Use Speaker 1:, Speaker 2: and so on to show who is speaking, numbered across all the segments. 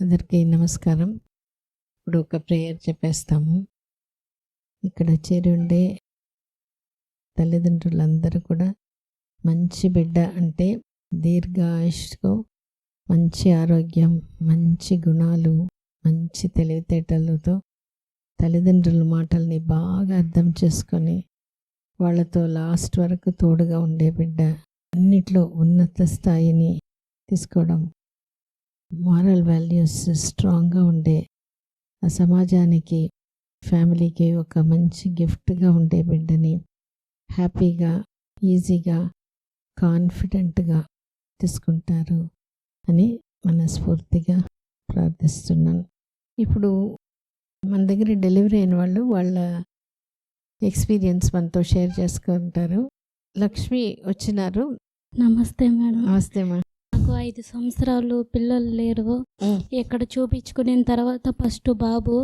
Speaker 1: అందరికీ నమస్కారం. ఇప్పుడు ఒక ప్రేయర్ చెప్పేస్తాము. ఇక్కడ చేరి ఉండే తల్లిదండ్రులందరూ కూడా మంచి బిడ్డ అంటే దీర్ఘాయుష్కు మంచి ఆరోగ్యం మంచి గుణాలు మంచి తెలివితేటలతో తల్లిదండ్రుల మాటల్ని బాగా అర్థం చేసుకొని వాళ్ళతో లాస్ట్ వరకు తోడుగా ఉండే బిడ్డ అన్నిట్లో ఉన్నత స్థాయిని తీసుకోవడం మారల్ వాల్యూస్ స్ట్రాంగ్గా ఉండే ఆ సమాజానికి ఫ్యామిలీకి ఒక మంచి గిఫ్ట్గా ఉండే బిడ్డని హ్యాపీగా ఈజీగా కాన్ఫిడెంట్గా తీసుకుంటారు అని మనస్ఫూర్తిగా ప్రార్థిస్తున్నాను. ఇప్పుడు మన దగ్గర డెలివరీ అయిన వాళ్ళు వాళ్ళ ఎక్స్పీరియన్స్ మనతో షేర్ చేసుకుంటారు. లక్ష్మి వచ్చినారు.
Speaker 2: నమస్తే మేడం.
Speaker 1: నమస్తే మా
Speaker 2: నాకు ఐదు సంవత్సరాలు పిల్లలు లేరు. ఇక్కడ చూపించుకున్న తర్వాత ఫస్ట్ బాబు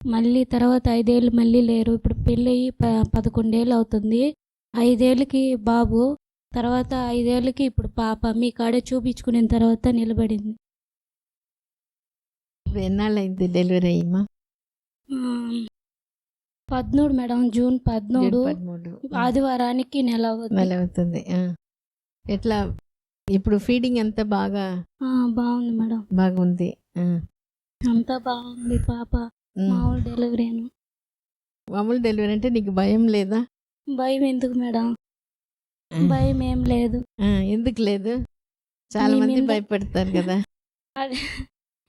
Speaker 2: మళ్ళీ తర్వాత ఐదేళ్ళు మళ్ళీ లేరు. ఇప్పుడు పెళ్ళయి ప పదకొండేళ్ళు అవుతుంది. ఐదేళ్ళకి బాబు తర్వాత ఐదేళ్ళకి ఇప్పుడు పాప. మీ కాడే చూపించుకున్న తర్వాత నిలబడింది.
Speaker 1: ఎన్నాళ్ళైంది డెలివరీ అయ్యమ్మా?
Speaker 2: పదమూడు మేడం. జూన్ పదమూడు ఆదివారానికి నెల అవుతుంది
Speaker 1: నెల అవుతుంది ఆ. ఎట్లా ఇప్పుడు ఫీడింగ్ అంతా బాగా?
Speaker 2: ఆ, బాగుంది మేడం.
Speaker 1: బాగుంది.
Speaker 2: అంతా బాగుంది పాప. మామూలు డెలివరీను
Speaker 1: మామూలు డెలివరీ అంటే నీకు భయం లేదా?
Speaker 2: భయం ఎందుకు మేడం. భయం ఏం లేదు.
Speaker 1: ఎందుకు లేదు? చాలా మంది భయపడతారు కదా.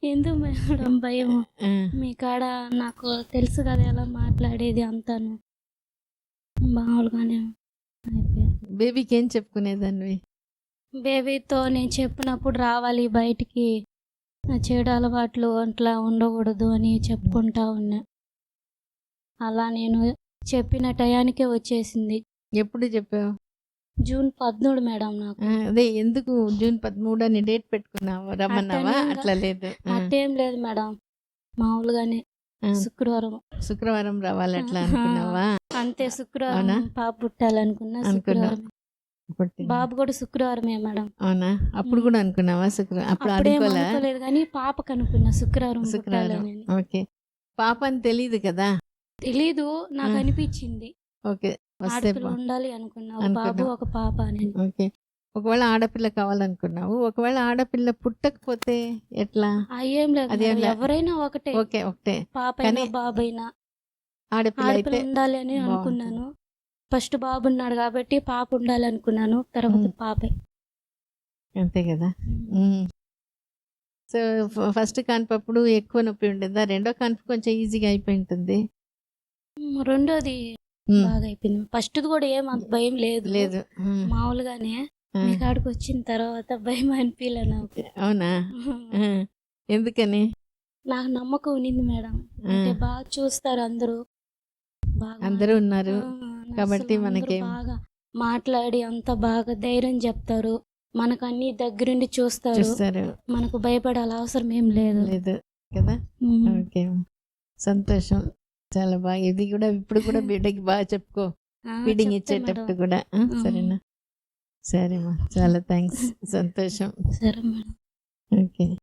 Speaker 2: ఎందుకు మేడం భయం. మీ కాడ నాకు తెలుసు కదా ఎలా మాట్లాడేది అంతాను. మామూలుగానే
Speaker 1: బేబీకి ఏం చెప్పుకునేదానివి?
Speaker 2: బేబీతో నేను చెప్పినప్పుడు రావాలి బయటికి. నా చెడు అలవాట్లు అట్లా ఉండకూడదు అని చెప్పుకుంటా ఉన్నా. అలా నేను చెప్పిన టయానికే వచ్చేసింది.
Speaker 1: ఎప్పుడు చెప్పావు?
Speaker 2: జూన్ పదమూడు మేడం నాకు.
Speaker 1: అదే ఎందుకు జూన్ పదమూడు అని డేట్ పెట్టుకున్నావు? రమ్మన్నావా? అట్లా లేదు.
Speaker 2: అట్టేం లేదు మేడం. మామూలుగానే శుక్రవారం.
Speaker 1: శుక్రవారం రావాలి అట్లా అనుకున్నావా?
Speaker 2: అంతే? శుక్రవారం పాప పుట్టాలనుకున్నా. శుక్రవారం. బాబు కూడా శుక్రవారమే మేడం.
Speaker 1: అవునా? అప్పుడు కూడా అనుకున్నావా శుక్రవారం అప్పుడు
Speaker 2: అప్పుడేం
Speaker 1: అనుకోలే?
Speaker 2: అనుకోలేదు కానీ పాపకు అనుకున్నా శుక్రవారం
Speaker 1: శుక్రవారం. ఓకే. పాప అని తెలియదు కదా?
Speaker 2: తెలీదు నాకు. అనిపించింది.
Speaker 1: ఓకే. వస్తే
Speaker 2: ఉండాలి అనుకున్నా. బాబు ఒక పాప అని.
Speaker 1: ఓకే. ఒకవేళ ఆడపిల్ల కావాలనుకున్నావు ఒకవేళ ఆడపిల్ల పుట్టకపోతే ఎట్లా?
Speaker 2: ఏం లేదు. ఎవరైనా ఒకటే.
Speaker 1: ఓకే ఒకటే.
Speaker 2: పాప అయినా
Speaker 1: కానీ
Speaker 2: బాబు అయినా
Speaker 1: ఆడపిల్ల
Speaker 2: ఉండాలి అని. అనుకున్నాను. ఫస్ట్ బాబు ఉన్నాడు కాబట్టి పాప ఉండాలి అనుకున్నాను తర్వాత. పాపే.
Speaker 1: అంతే కదా? సో ఫస్ట్ కాన్పప్పుడు ఎక్కువ నొప్పి ఉండేదా? రెండో కాన్పు కొంచెం ఈజీగా అయిపోయి ఉంటుంది
Speaker 2: రెండోది బాగా అయిపోయింది. ఫస్ట్ కూడా ఏం అంత భయం లేదు.
Speaker 1: లేదు.
Speaker 2: మామూలుగానే మీ కాడికి వచ్చిన తర్వాత భయం అనిపించలే నాకు.
Speaker 1: అవునా? ఎందుకని?
Speaker 2: నాకు నమ్మకం ఉన్నింది మేడం. అంటే బాగా చూస్తారు అందరూ.
Speaker 1: అందరూ ఉన్నారు. కాబట్టి మనకేం-
Speaker 2: బాగా మాట్లాడి అంత బాగా ధైర్యం చెప్తారు. మనకు అన్ని దగ్గరుండి చూస్తారు. మనకు భయపడాల అవసరం ఏం లేదు.
Speaker 1: లేదు. కదా. ఓకే. సంతోషం. చాలా బాగా. ఇది కూడా ఇప్పుడు కూడా బిడ్డకి బాగా చెప్పుకో. ఫీడింగ్
Speaker 2: చెప్తా
Speaker 1: ఇచ్చేటప్పుడు. కూడా. సరేనా? సరేమ్మా చాలా థ్యాంక్స్ సంతోషం.
Speaker 2: సరే మేడం.
Speaker 1: ఓకే.